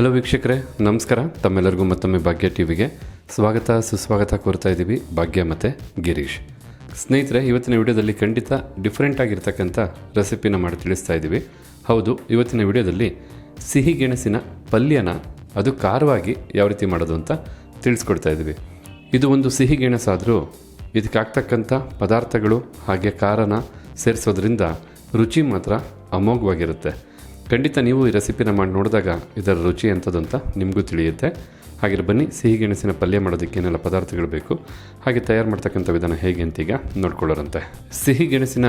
Hello ವೀಕ್ಷಕರೇ. ನಮಸ್ಕಾರ. ತಮ್ಮೆಲ್ಲರಿಗೂ ಮತ್ತೊಮ್ಮೆ ಭಾಗ್ಯ ಟಿವಿಗೆ ಸ್ವಾಗತ, ಸುಸ್ವಾಗತ ಕೋರ್ತಾ ಇದ್ದೀವಿ ಭಾಗ್ಯ ಮತ್ತು ಗಿರೀಶ್. ಸ್ನೇಹಿತರೆ, ಇವತ್ತಿನ ವಿಡಿಯೋದಲ್ಲಿ ಖಂಡಿತ ಡಿಫ್ರೆಂಟ್ ಆಗಿರ್ತಕ್ಕಂಥ ರೆಸಿಪಿನ ಮಾಡಿ ತಿಳಿಸ್ತಾ ಇದ್ದೀವಿ. ಹೌದು, ಇವತ್ತಿನ ವಿಡಿಯೋದಲ್ಲಿ ಸಿಹಿ ಗೆಣಸಿನ ಪಲ್ಯನ ಅದು ಖಾರವಾಗಿ ಯಾವ ರೀತಿ ಮಾಡೋದು ಅಂತ ತಿಳಿಸ್ಕೊಡ್ತಾ ಇದ್ದೀವಿ. ಇದು ಒಂದು ಸಿಹಿ ಗೆಣಸಾದರೂ ಇದಕ್ಕೆ ಆಗ್ತಕ್ಕಂಥ ಪದಾರ್ಥಗಳು ಹಾಗೆ ಖಾರನ ಸೇರಿಸೋದ್ರಿಂದ ರುಚಿ ಮಾತ್ರ ಅಮೋಘವಾಗಿರುತ್ತೆ. ಖಂಡಿತ ನೀವು ಈ ರೆಸಿಪಿನ ಮಾಡಿ ನೋಡಿದಾಗ ಇದರ ರುಚಿ ಎಂಥದ್ದು ಅಂತ ನಿಮಗೂ ತಿಳಿಯುತ್ತೆ. ಹಾಗೆ ಬನ್ನಿ, ಸಿಹಿ ಗೆಣಸಿನ ಪಲ್ಯ ಮಾಡೋದಕ್ಕೆ ಏನೆಲ್ಲ ಪದಾರ್ಥಗಳು ಬೇಕು, ಹಾಗೆ ತಯಾರು ಮಾಡ್ತಕ್ಕಂಥ ವಿಧಾನ ಹೇಗೆ ಅಂತೀಗ ನೋಡ್ಕೊಳ್ಳೋರಂತೆ. ಸಿಹಿ ಗೆಣಸಿನ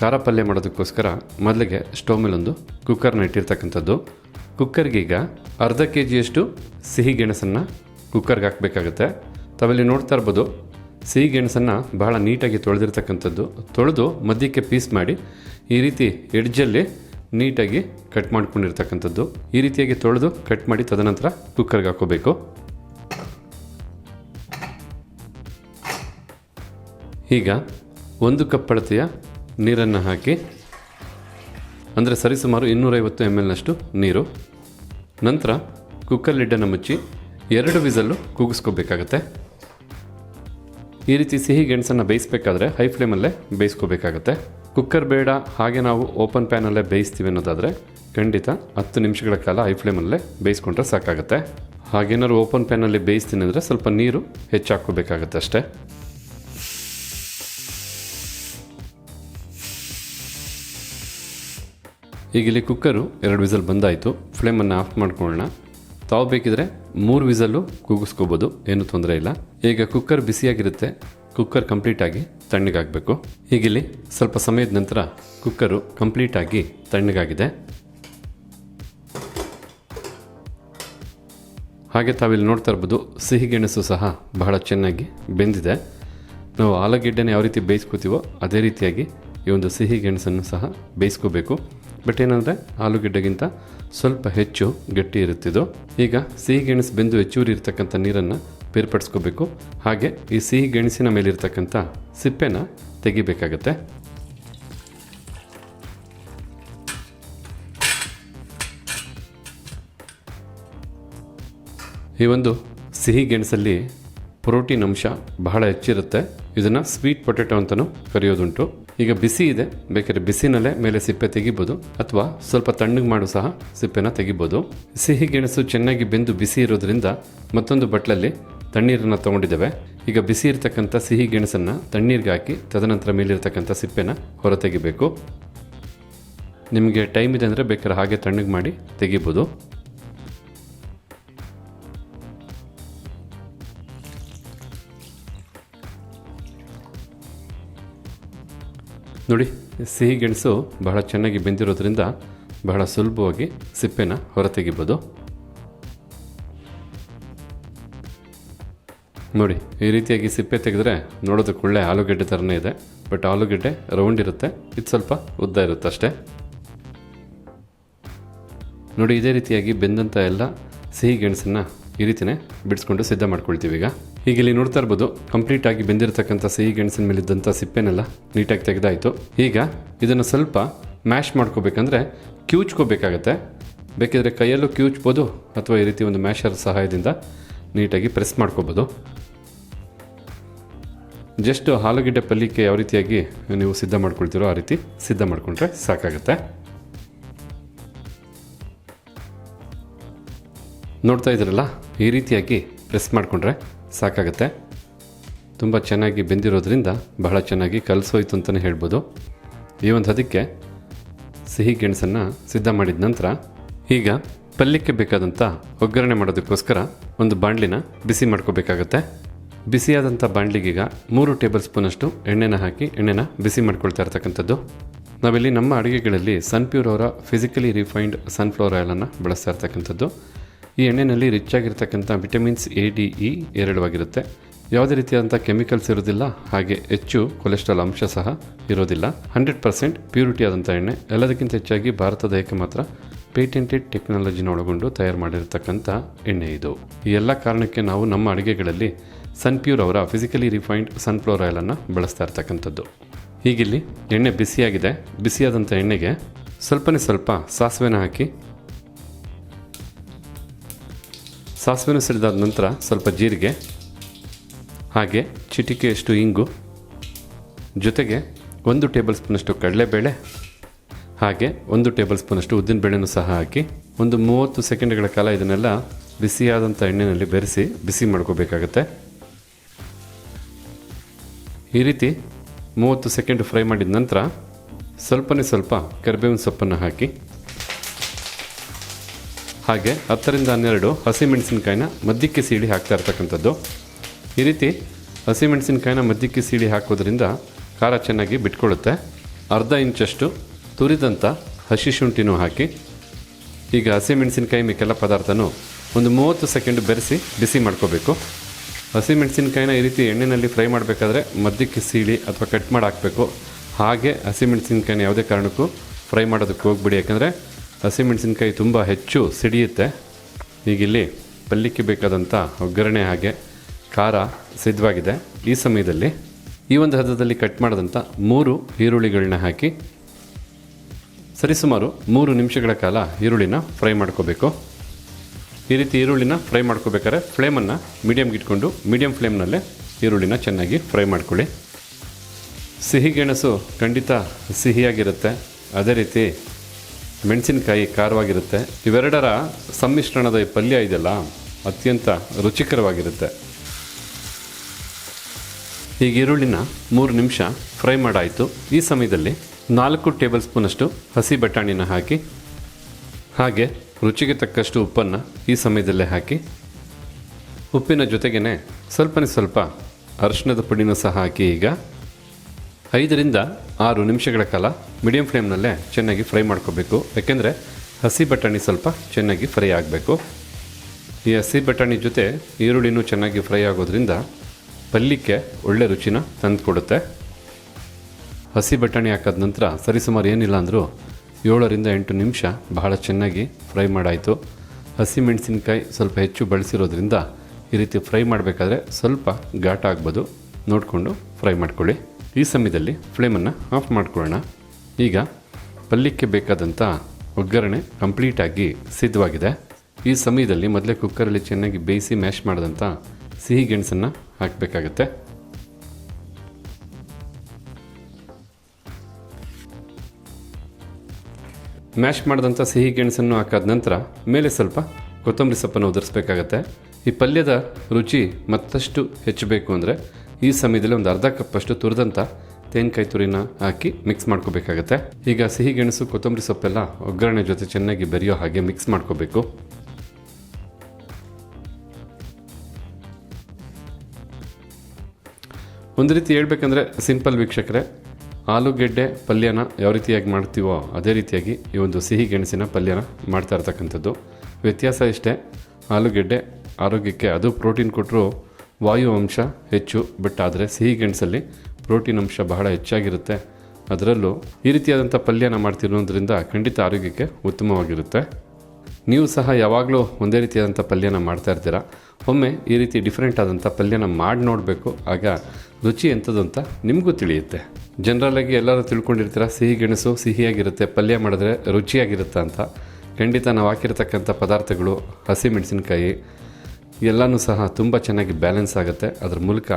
ಖಾರ ಪಲ್ಯ ಮಾಡೋದಕ್ಕೋಸ್ಕರ ಮೊದಲಿಗೆ ಸ್ಟವ್ ಮೇಲೊಂದು ಕುಕ್ಕರ್ನ ಇಟ್ಟಿರ್ತಕ್ಕಂಥದ್ದು. ಕುಕ್ಕರ್ಗೆ ಈಗ ಅರ್ಧ ಕೆ ಜಿಯಷ್ಟು ಸಿಹಿ ಗೆಣಸನ್ನು ಕುಕ್ಕರ್ಗೆ ಹಾಕಬೇಕಾಗುತ್ತೆ. ತಾವಲ್ಲಿ ನೋಡ್ತಾ ಇರ್ಬೋದು, ಸಿಹಿ ಗೆಣಸನ್ನು ಬಹಳ ನೀಟಾಗಿ ತೊಳೆದಿರ್ತಕ್ಕಂಥದ್ದು. ತೊಳೆದು ಮಧ್ಯಕ್ಕೆ ಪೀಸ್ ಮಾಡಿ ಈ ರೀತಿ ಎಡ್ಜಲ್ಲಿ ನೀಟಾಗಿ ಕಟ್ ಮಾಡ್ಕೊಂಡಿರ್ತಕ್ಕಂಥದ್ದು. ಈ ರೀತಿಯಾಗಿ ತೊಳೆದು ಕಟ್ ಮಾಡಿ ತದನಂತರ ಕುಕ್ಕರ್ಗೆ ಹಾಕೋಬೇಕು. ಈಗ ಒಂದು ಕಪ್ ಅಳತೆಯ ನೀರನ್ನು ಹಾಕಿ, ಅಂದರೆ ಸರಿಸುಮಾರು ಇನ್ನೂರೈವತ್ತು ಎಂ ಎಲ್ನಷ್ಟು ನೀರು. ನಂತರ ಕುಕ್ಕರ್ ಲಿಡ್ಡನ್ನು ಮುಚ್ಚಿ ಎರಡು ವಿಸಲ್ಲು ಕೂಗಿಸ್ಕೋಬೇಕಾಗತ್ತೆ. ಈ ರೀತಿ ಸಿಹಿ ಗೆಣಸನ್ನು ಬೇಯಿಸಬೇಕಾದ್ರೆ ಹೈ ಫ್ಲೇಮಲ್ಲೇ ಬೇಯಿಸ್ಕೋಬೇಕಾಗತ್ತೆ. ಕುಕ್ಕರ್ ಬೇಡ, ಹಾಗೆ ನಾವು ಓಪನ್ ಪ್ಯಾನಲ್ಲೇ ಬೇಯಿಸ್ತೀವಿ ಅನ್ನೋದಾದರೆ ಖಂಡಿತ ಹತ್ತು ನಿಮಿಷಗಳ ಕಾಲ ಹೈ ಫ್ಲೇಮಲ್ಲೇ ಬೇಯಿಸ್ಕೊಂಡ್ರೆ ಸಾಕಾಗುತ್ತೆ. ಹಾಗೇನಾದ್ರು ಓಪನ್ ಪ್ಯಾನಲ್ಲಿ ಬೇಯಿಸ್ತೀನಿ ಅಂದರೆ ಸ್ವಲ್ಪ ನೀರು ಹೆಚ್ಚಾಕೋಬೇಕಾಗತ್ತೆ ಅಷ್ಟೇ. ಈಗ ಕುಕ್ಕರು ಎರಡು ವಿಸಲ್ ಬಂದಾಯಿತು, ಫ್ಲೇಮನ್ನು ಆಫ್ ಮಾಡ್ಕೊಳ್ಳೋಣ. ತಾವು ಬೇಕಿದ್ರೆ ಮೂರು ವಿಸಲ್ಲು ಕೂಗಿಸ್ಕೋಬೋದು, ಏನು ತೊಂದರೆ ಇಲ್ಲ. ಈಗ ಕುಕ್ಕರ್ ಬಿಸಿಯಾಗಿರುತ್ತೆ, ಕುಕ್ಕರ್ ಕಂಪ್ಲೀಟಾಗಿ ತಣ್ಣಗಾಗಬೇಕು. ಹೀಗಿಲ್ಲಿ ಸ್ವಲ್ಪ ಸಮಯದ ನಂತರ ಕುಕ್ಕರು ಕಂಪ್ಲೀಟಾಗಿ ತಣ್ಣಗಾಗಿದೆ. ಹಾಗೆ ತಾವಿಲ್ಲಿ ನೋಡ್ತಾ ಇರ್ಬೋದು ಸಿಹಿ ಗೆಣಸು ಸಹ ಬಹಳ ಚೆನ್ನಾಗಿ ಬೆಂದಿದೆ. ನಾವು ಆಲೂಗೆಡ್ಡೆನ ಯಾವ ರೀತಿ ಬೇಯಿಸ್ಕೋತೀವೋ ಅದೇ ರೀತಿಯಾಗಿ ಈ ಒಂದು ಸಿಹಿ ಗೆಣಸನ್ನು ಸಹ ಬೇಯಿಸ್ಕೋಬೇಕು. ಬಟ್ ಏನಂದರೆ ಆಲೂಗೆಡ್ಡೆಗಿಂತ ಸ್ವಲ್ಪ ಹೆಚ್ಚು ಗಟ್ಟಿ ಇರುತ್ತಿದ್ದು. ಈಗ ಸಿಹಿ ಗೆಣಸು ಬೆಂದು ಹೆಚ್ಚುವರಿ ಇರ್ತಕ್ಕಂಥ ನೀರನ್ನು ಬೇರ್ಪಡಿಸ್ಕೋಬೇಕು. ಹಾಗೆ ಈ ಸಿಹಿ ಗೆಣಸಿನ ಮೇಲಿರ್ತಕ್ಕಂಥ ಸಿಪ್ಪೆನ ತೆಗಿಬೇಕಾಗತ್ತೆ. ಈ ಒಂದು ಸಿಹಿ ಗೆಣಸಲ್ಲಿ ಪ್ರೋಟೀನ್ ಅಂಶ ಬಹಳ ಹೆಚ್ಚಿರುತ್ತೆ. ಇದನ್ನು ಸ್ವೀಟ್ ಪೊಟೆಟೊ ಅಂತಲೂ ಕರೆಯೋದುಂಟು. ಈಗ ಬಿಸಿ ಇದೆ, ಬೇಕಾದ್ರೆ ಬಿಸಿನಲ್ಲೇ ಮೇಲೆ ಸಿಪ್ಪೆ ತೆಗಿಬೋದು, ಅಥವಾ ಸ್ವಲ್ಪ ತಣ್ಣಗೆ ಮಾಡು ಸಹ ಸಿಪ್ಪೆನ ತೆಗಿಬೋದು. ಸಿಹಿ ಗೆಣಸು ಚೆನ್ನಾಗಿ ಬೆಂದು ಬಿಸಿ ಇರೋದ್ರಿಂದ ಮತ್ತೊಂದು ಬಟ್ಲಲ್ಲಿ ತಣ್ಣೀರನ್ನು ತೊಗೊಂಡಿದ್ದೇವೆ. ಈಗ ಬಿಸಿ ಇರತಕ್ಕಂಥ ಸಿಹಿ ಗೆಣಸನ್ನು ತಣ್ಣೀರಿಗೆ ಹಾಕಿ, ತದನಂತರ ಮೇಲಿರ್ತಕ್ಕಂಥ ಸಿಪ್ಪೆನ ಹೊರತೆಗಿಬೇಕು. ನಿಮಗೆ ಟೈಮ್ ಇದೆ ಅಂದರೆ ಬೇಕಾದ್ರೆ ಹಾಗೆ ತಣ್ಣಗೆ ಮಾಡಿ ತೆಗಿಬೋದು. ನೋಡಿ, ಸಿಹಿ ಗೆಣಸು ಬಹಳ ಚೆನ್ನಾಗಿ ಬೆಂದಿರೋದ್ರಿಂದ ಬಹಳ ಸುಲಭವಾಗಿ ಸಿಪ್ಪೆನ ಹೊರತೆಗಿಬೋದು. ನೋಡಿ, ಈ ರೀತಿಯಾಗಿ ಸಿಪ್ಪೆ ತೆಗೆದ್ರೆ ನೋಡೋದಕ್ಕೆ ಒಳ್ಳೆ ಆಲೂಗೆಡ್ಡೆ ಥರನೇ ಇದೆ. ಬಟ್ ಆಲೂಗಡ್ಡೆ ರೌಂಡ್ ಇರುತ್ತೆ. ಇದು ಸ್ವಲ್ಪ ಉದ್ದ ಇರುತ್ತೆ ಅಷ್ಟೇ. ನೋಡಿ, ಇದೇ ರೀತಿಯಾಗಿ ಬೆಂದಂಥ ಎಲ್ಲ ಸಿಹಿ ಗೆಣಸನ್ನು ಈ ರೀತಿಯೇ ಬಿಡಿಸ್ಕೊಂಡು ಸಿದ್ಧ ಮಾಡ್ಕೊಳ್ತೀವಿ ಈಗ. ಈಗ ಇಲ್ಲಿ ನೋಡ್ತಾ ಇರ್ಬೋದು ಕಂಪ್ಲೀಟ್ ಆಗಿ ಬೆಂದಿರತಕ್ಕಂಥ ಸಿಹಿ ಗೆಣಸಿನ ಮೇಲಿದ್ದಂಥ ಸಿಪ್ಪೆನೆಲ್ಲ ನೀಟಾಗಿ ತೆಗೆದಾಯಿತು. ಈಗ ಇದನ್ನು ಸ್ವಲ್ಪ ಮ್ಯಾಶ್ ಮಾಡ್ಕೋಬೇಕಂದ್ರೆ ಕ್ಯೂಚ್ಕೋಬೇಕಾಗತ್ತೆ. ಬೇಕಿದ್ರೆ ಕೈಯಲ್ಲೂ ಕ್ಯೂಚ್ಬೋದು, ಅಥವಾ ಈ ರೀತಿ ಒಂದು ಮ್ಯಾಶರ್ ಸಹಾಯದಿಂದ ನೀಟಾಗಿ ಪ್ರೆಸ್ ಮಾಡ್ಕೋಬೋದು. ಜಸ್ಟ್ ಆಲೂಗೆಡ್ಡೆ ಪಲ್ಯಕ್ಕೆ ಯಾವ ರೀತಿಯಾಗಿ ನೀವು ಸಿದ್ಧ ಮಾಡ್ಕೊಳ್ತೀರೋ ಆ ರೀತಿ ಸಿದ್ಧ ಮಾಡಿಕೊಂಡ್ರೆ ಸಾಕಾಗುತ್ತೆ. ನೋಡ್ತಾ ಇದ್ದೀರಲ್ಲ, ಈ ರೀತಿಯಾಗಿ ಪ್ರೆಸ್ ಮಾಡಿಕೊಂಡ್ರೆ ಸಾಕಾಗುತ್ತೆ. ತುಂಬ ಚೆನ್ನಾಗಿ ಬೆಂದಿರೋದ್ರಿಂದ ಬಹಳ ಚೆನ್ನಾಗಿ ಕಲಸೋಯ್ತು ಅಂತಲೇ ಹೇಳ್ಬೋದು. ಈ ಒಂದು ಅದಕ್ಕೆ ಸಿಹಿ ಗೆಣಸನ್ನು ಸಿದ್ಧ ಮಾಡಿದ ನಂತರ ಈಗ ಪಲ್ಯಕ್ಕೆ ಬೇಕಾದಂಥ ಒಗ್ಗರಣೆ ಮಾಡೋದಕ್ಕೋಸ್ಕರ ಒಂದು ಬಾಣಲಿನ ಬಿಸಿ ಮಾಡ್ಕೋಬೇಕಾಗತ್ತೆ. ಬಿಸಿಯಾದಂಥ ಬಾಣಲಿಗೀಗ ಮೂರು ಟೇಬಲ್ ಸ್ಪೂನಷ್ಟು ಎಣ್ಣೆನ ಹಾಕಿ ಎಣ್ಣೆನ ಬಿಸಿ ಮಾಡ್ಕೊಳ್ತಾ ಇರ್ತಕ್ಕಂಥದ್ದು. ನಾವಿಲ್ಲಿ ನಮ್ಮ ಅಡುಗೆಗಳಲ್ಲಿ ಸನ್ಪ್ಯೂರ್ ಅವರ ಫಿಸಿಕಲಿ ರಿಫೈನ್ಡ್ ಸನ್ಫ್ಲವರ್ ಆಯಿಲನ್ನು ಬಳಸ್ತಾ ಇರ್ತಕ್ಕಂಥದ್ದು. ಈ ಎಣ್ಣೆಯಲ್ಲಿ ರಿಚ್ ಆಗಿರ್ತಕ್ಕಂಥ ವಿಟಮಿನ್ಸ್ ಎ, ಡಿ, ಇ ಎರಡವಾಗಿರುತ್ತೆ. ಯಾವುದೇ ರೀತಿಯಾದಂಥ ಕೆಮಿಕಲ್ಸ್ ಇರೋದಿಲ್ಲ ಹಾಗೆ ಹೆಚ್ಚು ಕೊಲೆಸ್ಟ್ರಾಲ್ ಅಂಶ ಸಹ ಇರೋದಿಲ್ಲ ಹಂಡ್ರೆಡ್ ಪರ್ಸೆಂಟ್ ಪ್ಯೂರಿಟಿ ಆದಂಥ ಎಣ್ಣೆ, ಎಲ್ಲದಕ್ಕಿಂತ ಹೆಚ್ಚಾಗಿ ಭಾರತ ದೇಹಕ್ಕೆ ಮಾತ್ರ ಪೇಟೆಂಟೆಡ್ ಟೆಕ್ನಾಲಜಿನ ಒಳಗೊಂಡು ತಯಾರು ಮಾಡಿರತಕ್ಕಂಥ ಎಣ್ಣೆ ಇದು. ಈ ಎಲ್ಲ ಕಾರಣಕ್ಕೆ ನಾವು ನಮ್ಮ ಅಡುಗೆಗಳಲ್ಲಿ ಸನ್ಪ್ಯೂರ್ ಅವರ ಫಿಸಿಕಲಿ ರಿಫೈನ್ಡ್ ಸನ್ಫ್ಲವರ್ ಆಯಿಲನ್ನು ಬಳಸ್ತಾ ಇರ್ತಕ್ಕಂಥದ್ದು. ಹೀಗಿಲ್ಲಿ ಎಣ್ಣೆ ಬಿಸಿಯಾಗಿದೆ. ಬಿಸಿಯಾದಂಥ ಎಣ್ಣೆಗೆ ಸ್ವಲ್ಪನೇ ಸ್ವಲ್ಪ ಸಾಸಿವೆನ ಹಾಕಿ, ಸಾಸಿವೆನೂ ಸಿಡಿದಾದ ನಂತರ ಸ್ವಲ್ಪ ಜೀರಿಗೆ, ಹಾಗೆ ಚಿಟಿಕೆಯಷ್ಟು ಇಂಗು, ಜೊತೆಗೆ ಒಂದು ಟೇಬಲ್ ಸ್ಪೂನಷ್ಟು ಕಡಲೆಬೇಳೆ, ಹಾಗೆ ಒಂದು ಟೇಬಲ್ ಸ್ಪೂನಷ್ಟು ಉದ್ದಿನಬೇಳೆನೂ ಸಹ ಹಾಕಿ ಒಂದು ಮೂವತ್ತು ಸೆಕೆಂಡ್ಗಳ ಕಾಲ ಇದನ್ನೆಲ್ಲ ಬಿಸಿಯಾದಂಥ ಎಣ್ಣೆಯಲ್ಲಿ ಬೆರೆಸಿ ಬಿಸಿ ಮಾಡ್ಕೋಬೇಕಾಗತ್ತೆ. ಈ ರೀತಿ ಮೂವತ್ತು ಸೆಕೆಂಡ್ ಫ್ರೈ ಮಾಡಿದ ನಂತರ ಸ್ವಲ್ಪನೇ ಸ್ವಲ್ಪ ಕರಿಬೇವಿನ ಸೊಪ್ಪನ್ನು ಹಾಕಿ, ಹಾಗೆ ಹತ್ತರಿಂದ ಹನ್ನೆರಡು ಹಸಿಮೆಣಸಿನ್ಕಾಯಿನ ಮಧ್ಯಕ್ಕೆ ಸೀಳಿ ಹಾಕ್ತಾ ಇರ್ತಕ್ಕಂಥದ್ದು. ಈ ರೀತಿ ಹಸಿಮೆಣಸಿನ್ಕಾಯಿನ ಮಧ್ಯಕ್ಕೆ ಸೀಳಿ ಹಾಕೋದ್ರಿಂದ ಖಾರ ಚೆನ್ನಾಗಿ ಬಿಟ್ಕೊಳ್ಳುತ್ತೆ. ಅರ್ಧ ಇಂಚಷ್ಟು ತುರಿದಂಥ ಹಸಿ ಶುಂಠಿನೂ ಹಾಕಿ, ಈಗ ಹಸಿಮೆಣಸಿನ್ಕಾಯಿ ಮಿಕ್ಕೆಲ್ಲ ಪದಾರ್ಥನೂ ಒಂದು ಮೂವತ್ತು ಸೆಕೆಂಡ್ ಬೆರೆಸಿ ಬಿಸಿ ಮಾಡ್ಕೋಬೇಕು. ಹಸಿಮೆಣಸಿನ್ಕಾಯಿನ ಈ ರೀತಿ ಎಣ್ಣೆಯಲ್ಲಿ ಫ್ರೈ ಮಾಡಬೇಕಾದ್ರೆ ಮಧ್ಯಕ್ಕೆ ಸೀಳಿ ಅಥವಾ ಕಟ್ ಮಾಡಿ ಹಾಕಬೇಕು. ಹಾಗೆ ಹಸಿಮೆಣಸಿನ್ಕಾಯಿನ ಯಾವುದೇ ಕಾರಣಕ್ಕೂ ಫ್ರೈ ಮಾಡೋದಕ್ಕೆ ಹೋಗ್ಬಿಡಿ. ಯಾಕಂದರೆ ಹಸಿಮೆಣಸಿನ್ಕಾಯಿ ತುಂಬ ಹೆಚ್ಚು ಸಿಡಿಯುತ್ತೆ. ಈಗ ಇಲ್ಲಿ ಪಲ್ಯಕ್ಕೆ ಬೇಕಾದಂಥ ಒಗ್ಗರಣೆ ಹಾಗೆ ಖಾರ ಸಿದ್ಧವಾಗಿದೆ. ಈ ಸಮಯದಲ್ಲಿ ಈ ಒಂದು ಹದದಲ್ಲಿ ಕಟ್ ಮಾಡಿದಂಥ ಮೂರು ಈರುಳ್ಳಿಗಳನ್ನ ಹಾಕಿ ಸರಿಸುಮಾರು ಮೂರು ನಿಮಿಷಗಳ ಕಾಲ ಈರುಳ್ಳಿನ ಫ್ರೈ ಮಾಡ್ಕೋಬೇಕು. ಈ ರೀತಿ ಈರುಳ್ಳಿನ ಫ್ರೈ ಮಾಡ್ಕೋಬೇಕಾದ್ರೆ ಫ್ಲೇಮನ್ನು ಮೀಡಿಯಮ್ಗೆ ಇಟ್ಕೊಂಡು ಮೀಡಿಯಮ್ ಫ್ಲೇಮ್ನಲ್ಲೇ ಈರುಳ್ಳಿನ ಚೆನ್ನಾಗಿ ಫ್ರೈ ಮಾಡ್ಕೊಳ್ಳಿ. ಸಿಹಿ ಗೆಣಸು ಖಂಡಿತ ಸಿಹಿಯಾಗಿರುತ್ತೆ. ಅದೇ ರೀತಿ ಮೆಣಸಿನಕಾಯಿ ಖಾರವಾಗಿರುತ್ತೆ. ಇವೆರಡರ ಸಮ್ಮಿಶ್ರಣದ ಈ ಪಲ್ಯ ಇದೆಯಲ್ಲ, ಅತ್ಯಂತ ರುಚಿಕರವಾಗಿರುತ್ತೆ. ಈಗ ಈರುಳ್ಳಿನ ಮೂರು ನಿಮಿಷ ಫ್ರೈ ಮಾಡಾಯಿತು. ಈ ಸಮಯದಲ್ಲಿ ನಾಲ್ಕು ಟೇಬಲ್ ಸ್ಪೂನಷ್ಟು ಹಸಿ ಬಟಾಣಿನ ಹಾಕಿ, ಹಾಗೆ ರುಚಿಗೆ ತಕ್ಕಷ್ಟು ಉಪ್ಪನ್ನು ಈ ಸಮಯದಲ್ಲೇ ಹಾಕಿ, ಉಪ್ಪಿನ ಜೊತೆಗೇ ಸ್ವಲ್ಪನೇ ಸ್ವಲ್ಪ ಅರಿಶಿಣದ ಪುಡಿನೂ ಸಹ ಹಾಕಿ ಈಗ ಐದರಿಂದ ಆರು ನಿಮಿಷಗಳ ಕಾಲ ಮೀಡಿಯಂ ಫ್ಲೇಮ್ನಲ್ಲೇ ಚೆನ್ನಾಗಿ ಫ್ರೈ ಮಾಡ್ಕೋಬೇಕು. ಯಾಕೆಂದರೆ ಹಸಿ ಬಟಾಣಿ ಸ್ವಲ್ಪ ಚೆನ್ನಾಗಿ ಫ್ರೈ ಆಗಬೇಕು. ಈ ಹಸಿ ಬಟಾಣಿ ಜೊತೆ ಈರುಳ್ಳಿನೂ ಚೆನ್ನಾಗಿ ಫ್ರೈ ಆಗೋದ್ರಿಂದ ಪಲ್ಯಕ್ಕೆ ಒಳ್ಳೆ ರುಚಿನ ತಂದುಕೊಡುತ್ತೆ. ಹಸಿ ಬಟಾಣಿ ಹಾಕಿದ ನಂತರ ಸರಿಸುಮಾರು ಏನಿಲ್ಲ ಅಂದರೂ ಏಳರಿಂದ ಎಂಟು ನಿಮಿಷ ಬಹಳ ಚೆನ್ನಾಗಿ ಫ್ರೈ ಮಾಡಾಯಿತು. ಹಸಿ ಮೆಣಸಿನ್ಕಾಯಿ ಸ್ವಲ್ಪ ಹೆಚ್ಚು ಬಳಸಿರೋದ್ರಿಂದ ಈ ರೀತಿ ಫ್ರೈ ಮಾಡಬೇಕಾದ್ರೆ ಸ್ವಲ್ಪ ಘಾಟ ಆಗ್ಬೋದು. ನೋಡಿಕೊಂಡು ಫ್ರೈ ಮಾಡ್ಕೊಳ್ಳಿ. ಈ ಸಮಯದಲ್ಲಿ ಫ್ಲೇಮನ್ನು ಆಫ್ ಮಾಡ್ಕೊಳ್ಳೋಣ. ಈಗ ಪಲ್ಯಕ್ಕೆ ಬೇಕಾದಂಥ ಒಗ್ಗರಣೆ ಕಂಪ್ಲೀಟಾಗಿ ಸಿದ್ಧವಾಗಿದೆ. ಈ ಸಮಯದಲ್ಲಿ ಮೊದಲೇ ಕುಕ್ಕರಲ್ಲಿ ಚೆನ್ನಾಗಿ ಬೇಯಿಸಿ ಮ್ಯಾಶ್ ಮಾಡಿದಂಥ ಸಿಹಿ ಗೆಣಸನ್ನು ಹಾಕಬೇಕಾಗತ್ತೆ. ಮ್ಯಾಶ್ ಮಾಡಿದಂಥ ಸಿಹಿ ಗೆಣಸನ್ನು ಹಾಕಾದ ನಂತರ ಮೇಲೆ ಸ್ವಲ್ಪ ಕೊತ್ತಂಬರಿ ಸೊಪ್ಪನ್ನು ಉದುರಿಸ್ಬೇಕಾಗತ್ತೆ. ಈ ಪಲ್ಯದ ರುಚಿ ಮತ್ತಷ್ಟು ಹೆಚ್ಚಬೇಕು ಅಂದರೆ ಈ ಸಮಯದಲ್ಲಿ ಒಂದು ಅರ್ಧ ಕಪ್ಪಷ್ಟು ತುರಿದಂಥ ತೆಂಗಿನಕಾಯಿ ತುರಿನ ಹಾಕಿ ಮಿಕ್ಸ್ ಮಾಡ್ಕೋಬೇಕಾಗತ್ತೆ. ಈಗ ಸಿಹಿ ಗೆಣಸು, ಕೊತ್ತಂಬರಿ ಸೊಪ್ಪೆಲ್ಲ ಒಗ್ಗರಣೆ ಜೊತೆ ಚೆನ್ನಾಗಿ ಬೆರೆಯೋ ಹಾಗೆ ಮಿಕ್ಸ್ ಮಾಡ್ಕೋಬೇಕು. ಒಂದು ರೀತಿ ಹೇಳ್ಬೇಕಂದ್ರೆ ಸಿಂಪಲ್ ವೀಕ್ಷಕರೇ ಆಲೂಗೆಡ್ಡೆ ಪಲ್ಯನ ಯಾವ ರೀತಿಯಾಗಿ ಮಾಡ್ತೀವೋ ಅದೇ ರೀತಿಯಾಗಿ ಈ ಒಂದು ಸಿಹಿ ಗೆಣಸಿನ ಪಲ್ಯನ ಮಾಡ್ತಾ ಇರ್ತಕ್ಕಂಥದ್ದು. ವ್ಯತ್ಯಾಸ ಇಷ್ಟೇ, ಆಲೂಗೆಡ್ಡೆ ಆರೋಗ್ಯಕ್ಕೆ ಅದು ಪ್ರೋಟೀನ್ ಕೊಟ್ಟರು ವಾಯು ಅಂಶ ಹೆಚ್ಚು, ಬಟ್ ಆದರೆ ಸಿಹಿ ಗೆಣಸಲ್ಲಿ ಪ್ರೋಟೀನ್ ಅಂಶ ಬಹಳ ಹೆಚ್ಚಾಗಿರುತ್ತೆ. ಅದರಲ್ಲೂ ಈ ರೀತಿಯಾದಂಥ ಪಲ್ಯನ ಮಾಡ್ತಿರೋದ್ರಿಂದ ಖಂಡಿತ ಆರೋಗ್ಯಕ್ಕೆ ಉತ್ತಮವಾಗಿರುತ್ತೆ. ನೀವು ಸಹ ಯಾವಾಗಲೂ ಒಂದೇ ರೀತಿಯಾದಂಥ ಪಲ್ಯನ ಮಾಡ್ತಾ ಇರ್ತೀರಾ? ಒಮ್ಮೆ ಈ ರೀತಿ ಡಿಫ್ರೆಂಟ್ ಆದಂಥ ಪಲ್ಯನ ಮಾಡಿ ನೋಡಬೇಕು, ಆಗ ರುಚಿ ಎಂಥದ್ದು ಅಂತ ನಿಮಗೂ ತಿಳಿಯುತ್ತೆ. ಜನರಲಾಗಿ ಎಲ್ಲರೂ ತಿಳ್ಕೊಂಡಿರ್ತೀರ? ಸಿಹಿ ಗೆಣಸು ಸಿಹಿಯಾಗಿರುತ್ತೆ, ಪಲ್ಯ ಮಾಡಿದ್ರೆ ರುಚಿಯಾಗಿರುತ್ತೆ ಅಂತ? ಖಂಡಿತ ನಾವು ಹಾಕಿರ್ತಕ್ಕಂಥ ಪದಾರ್ಥಗಳು, ಹಸಿ ಮೆಣಸಿನ್ಕಾಯಿ, ಎಲ್ಲನೂ ಸಹ ತುಂಬ ಚೆನ್ನಾಗಿ ಬ್ಯಾಲೆನ್ಸ್ ಆಗುತ್ತೆ. ಅದ್ರ ಮೂಲಕ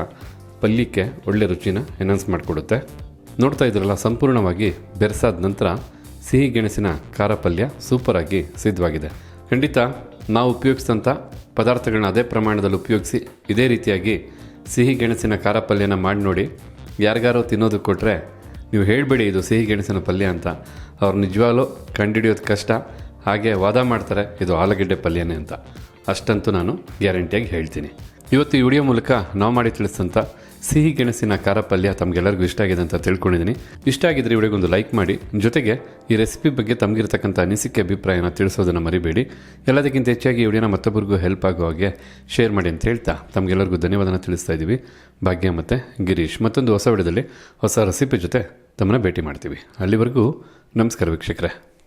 ಪಲ್ಯಕ್ಕೆ ಒಳ್ಳೆ ರುಚಿನ ಎನ್ಹಾನ್ಸ್ ಮಾಡಿಕೊಡುತ್ತೆ. ನೋಡ್ತಾ ಇದ್ರಲ್ಲ, ಸಂಪೂರ್ಣವಾಗಿ ಬೆರೆಸಾದ ನಂತರ ಸಿಹಿ ಗೆಣಸಿನ ಖಾರ ಪಲ್ಯ ಸೂಪರಾಗಿ ಸಿದ್ಧವಾಗಿದೆ. ಖಂಡಿತ ನಾವು ಉಪಯೋಗಿಸಿದಂಥ ಪದಾರ್ಥಗಳನ್ನ ಅದೇ ಪ್ರಮಾಣದಲ್ಲಿ ಉಪಯೋಗಿಸಿ ಇದೇ ರೀತಿಯಾಗಿ ಸಿಹಿ ಗೆಣಸಿನ ಖಾರ ಪಲ್ಯನ ಮಾಡಿ ನೋಡಿ. ಯಾರಿಗಾರೋ ತಿನ್ನೋದು ಕೊಟ್ಟರೆ ನೀವು ಹೇಳಬೇಡಿ ಇದು ಸಿಹಿ ಗೆಣಸಿನ ಪಲ್ಯ ಅಂತ. ಅವ್ರು ನಿಜವಾಗ್ಲೂ ಕಂಡುಹಿಡಿಯೋದು ಕಷ್ಟ. ಹಾಗೆ ವಾದ ಮಾಡ್ತಾರೆ ಇದು ಆಲೂಗಡ್ಡೆ ಪಲ್ಯನೇ ಅಂತ. ಅಷ್ಟಂತೂ ನಾನು ಗ್ಯಾರಂಟಿಯಾಗಿ ಹೇಳ್ತೀನಿ. ಇವತ್ತು ಈ ವಿಡಿಯೋ ಮೂಲಕ ನಾವು ಮಾಡಿ ತಿಳಿಸಿದಂಥ ಸಿಹಿ ಗೆಣಸಿನ ಖಾರ ಪಲ್ಯ ತಮಗೆಲ್ಲರಿಗೂ ಇಷ್ಟ ಆಗಿದೆ ಅಂತ ತಿಳ್ಕೊಂಡಿದ್ದೀನಿ. ಇಷ್ಟ ಆಗಿದ್ರೆ ಇವಳಿಗೆ ಒಂದು ಲೈಕ್ ಮಾಡಿ. ಜೊತೆಗೆ ಈ ರೆಸಿಪಿ ಬಗ್ಗೆ ತಮಗಿರ್ತಕ್ಕಂಥ ಅನಿಸಿಕೆ, ಅಭಿಪ್ರಾಯನ ತಿಳಿಸೋದನ್ನು ಮರಿಬೇಡಿ. ಎಲ್ಲದಕ್ಕಿಂತ ಹೆಚ್ಚಾಗಿ ವಿಡಿಯೋನ ಮತ್ತೊಬ್ಬರಿಗೂ ಹೆಲ್ಪ್ ಆಗೋ ಹಾಗೆ ಶೇರ್ ಮಾಡಿ ಅಂತ ಹೇಳ್ತಾ ತಮಗೆಲ್ಲರಿಗೂ ಧನ್ಯವಾದನ ತಿಳಿಸ್ತಾ ಇದ್ದೀವಿ. ಭಾಗ್ಯ ಮತ್ತು ಗಿರೀಶ್, ಮತ್ತೊಂದು ಹೊಸ ವಿಡದಲ್ಲಿ ಹೊಸ ರೆಸಿಪಿ ಜೊತೆ ತಮ್ಮನ್ನ ಭೇಟಿ ಮಾಡ್ತೀವಿ. ಅಲ್ಲಿವರೆಗೂ ನಮಸ್ಕಾರ ವೀಕ್ಷಕರೇ.